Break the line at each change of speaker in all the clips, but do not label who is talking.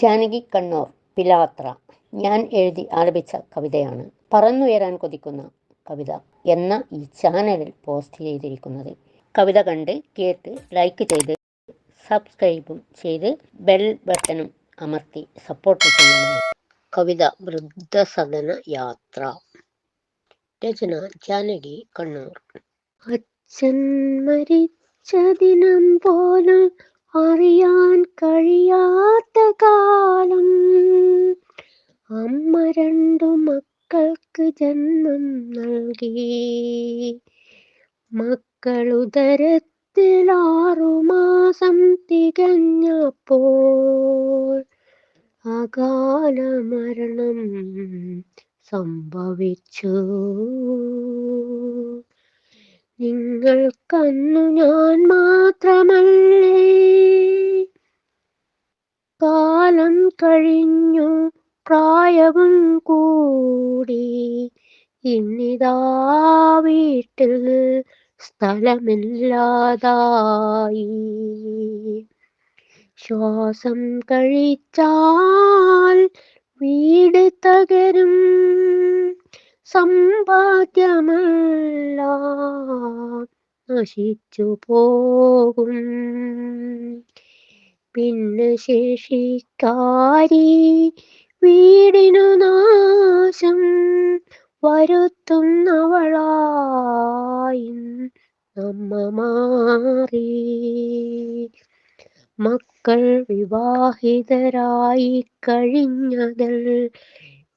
ജാനകി കണ്ണൂർ പിലാത്ര. ഞാൻ എഴുതി ആലപിച്ച കവിതയാണ്. പറന്നുയരാൻ കൊതിക്കുന്ന കവിത എന്ന ഈ ചാനലിൽ പോസ്റ്റ് ചെയ്തിരിക്കുന്നത്. കവിത കണ്ട് കേട്ട് ലൈക്ക് ചെയ്ത് സബ്സ്ക്രൈബും ചെയ്ത് ബെൽ ബട്ടണും അമർത്തി സപ്പോർട്ട് ചെയ്യുന്നു കവിത വൃദ്ധസദന യാത്ര. രചന ജാനകി കണ്ണൂർ. അച്ഛൻ മരിച്ച ദിനം പോലും അറിയാൻ കഴിയാത്ത കാലം. അമ്മ രണ്ടു മക്കൾക്ക് ജന്മം നൽകി. മക്കളുദരത്തിൽ ആറുമാസം തികഞ്ഞപ്പോൾ അകാല മരണം സംഭവിച്ചു നിങ്ങൾക്കന്നു ഞാൻ മാത്രമല്ലേ കാലം കഴിഞ്ഞു പ്രായവും കൂടി. ഇന്നിതാ വീട്ടിൽ സ്ഥലമില്ലാതായി. ശ്വാസം കഴിച്ചാൽ വീട് തകരും. സമ്പാദ്യമല്ല നശിച്ചു പോകും. പിന്നെ ശേഷിക്കാരി വീടിനു നാശം വരുത്തുന്നവളായി നമ്മ മാറി. മക്കൾ വിവാഹിതരായി കഴിഞ്ഞതൽ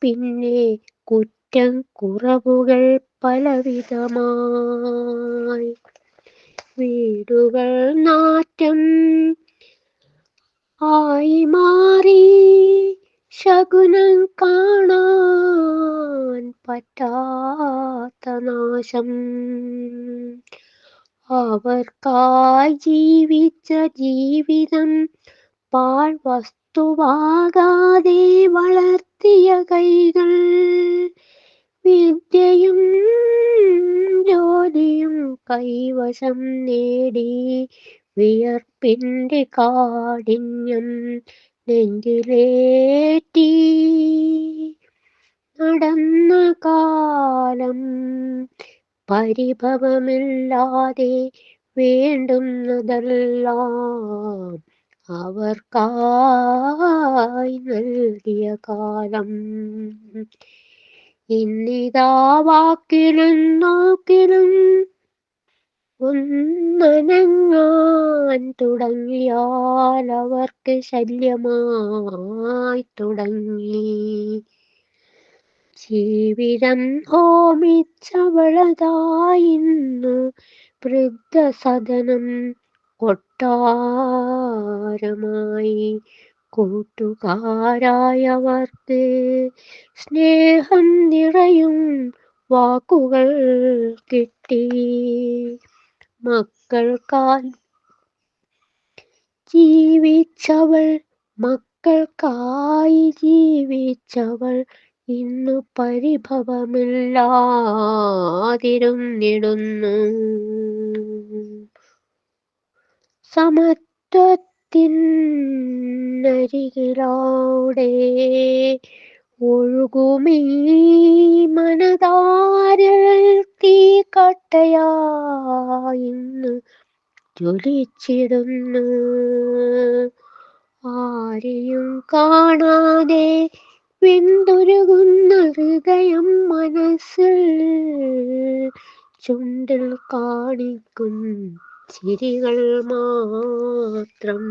പിന്നെ കുറ്റം കുറവുകൾ പലവിധമായി. വീടുകൾ നാറ്റം ആയി മാറി ശകുനം കാണാൻ പറ്റാത്ത നാശം. അവർക്കായി ജീവിച്ച ജീവിതം പാൾ വസ്തുവാകാതെ വളർത്തിയ കൈകൾ. വിദ്യയും ജോലിയും കൈവശം നേടി വിയർപ്പിന്റെ കാഠിന്യം നെഞ്ചിലേറ്റി. നടന്ന കാലം പരിഭവമില്ലാതെ വേണ്ടുന്നതെല്ലാം അവർക്കായി നൽകിയ കാലം. ഇന്നിതാ വാക്കിലും നോക്കിലും ഒന്നനങ്ങാൻ തുടങ്ങിയാൽ അവർക്ക് ശല്യമായി തുടങ്ങി. ജീവിതം ഹോമിച്ചവളതായിന്നു വൃദ്ധസദനം കൊട്ടാരമായി. കൂട്ടുകാരായവർക്ക് സ്നേഹം നിറയും വാക്കുകൾ കിട്ടി. മക്കൾക്കായി ജീവിച്ചവൾ മക്കൾക്കായി ജീവിച്ചവൾ ഇന്നു പരിഭവമില്ലാതിരുന്നിടുന്നു. സമത്വത്തിനരികിലൂടെ ഒഴുകുമീ മനതാരൽ തീ കട്ടയായിന്ന് ജ്വലിച്ചിടുന്നു. ആരെയും കാണാതെ വെന്തുരുകുന്ന ഹൃദയം മനസ്സിൽ ചുണ്ടിൽ കാണിക്കും ചിരികൾ മാത്രം.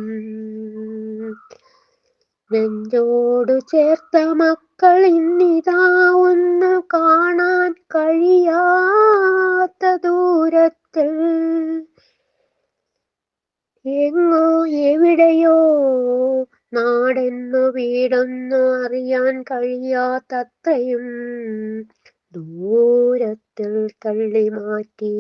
നെഞ്ചോടു ചേർത്ത മക്കൾ ഇന്നിതാ ഒന്ന് കാണാൻ കഴിയാത്ത ദൂരത്തിൽ എങ്ങോ എവിടെയോ നാടെന്നു വീടൊന്നു അറിയാൻ കഴിയാത്തത്രയും ദൂരത്തിൽ തള്ളി മാറ്റി